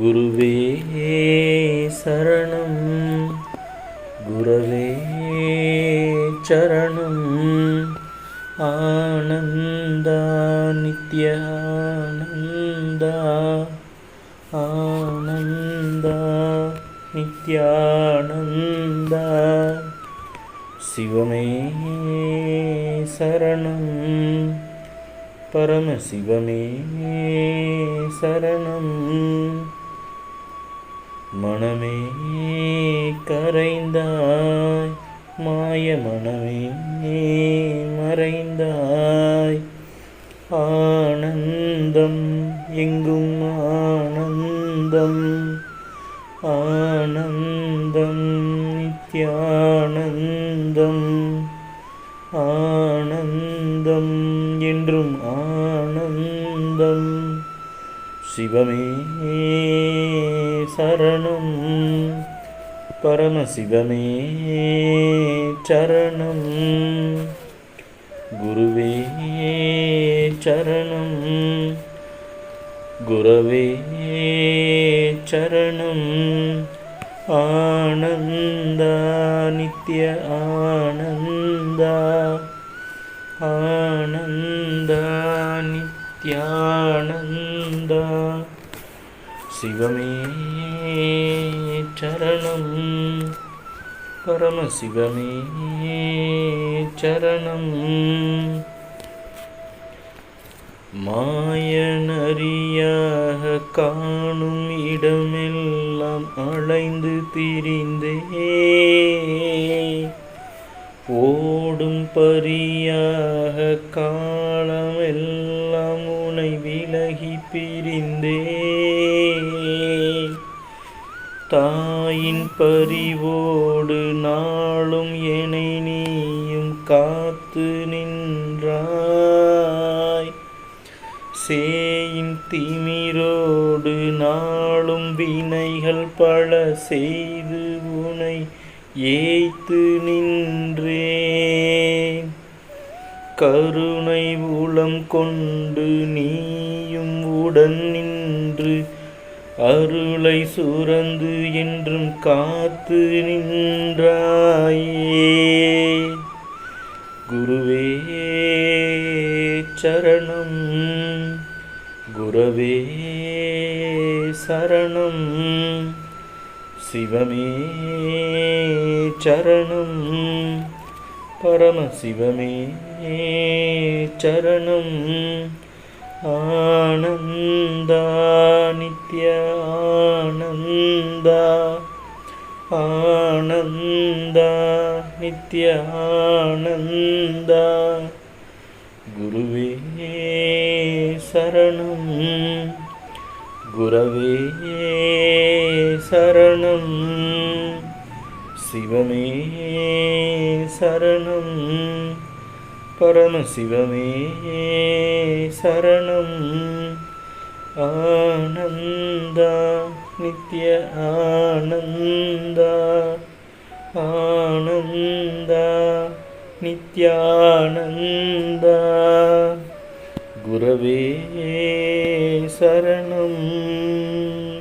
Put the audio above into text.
குருவே சரணம். குரவே சரணம். ஆனந்தா நித்யானந்தா. ஆனந்தா நித்யானந்தா. சிவமே சரணம். பரமசிவமே சரணம். மனமே கரைந்தாய். மாய மனமே மறைந்தாய். ஆனந்தம் எங்கும் ஆனந்தம். ஆனந்தம் நித்யானந்தம். ஆனந்தம் என்றும் ஆனந்தம். சிவமே சரணம் பரமசிவமே சரணம் குருவே சரணம் குரவே சரணம் ஆனந்தா நித்ய ஆனந்தா ஆனந்தா நித்யானந்த சிவமே சரணம். பரமசிவமே சரணம். மாயனறியாக காணும் இடமெல்லாம் அலைந்து திரிந்தே. ஓடும் பரியாக காலமெல்லாம் பிரிந்தேன். தாயின் பறிவோடு நாளும் என்னை நீயும் காத்து நின்றாய். சேயின் திமிரோடு நாளும் வினைகள் பல செய்து உனை ஏய்த்து நின்றேன். கருணை உளம் கொண்டு நீ உடன் நின்று அருளை சுரந்து என்றும் காத்து நின்றாயே. குருவே சரணம். குரவே சரணம். சிவமே சரணம். பரமசிவமே சரணம். ஆனந்தா நித்ய ஆனந்தா ஆனந்தா நித்ய ஆனந்தா குருவே சரணம். குரவே சரணம். சிவமே சரணம். பரமசிவமே சரணம். ஆனந்தா நித்ய ஆனந்தா. ஆனந்தா நித்யானந்தா. குரவே சரணம்.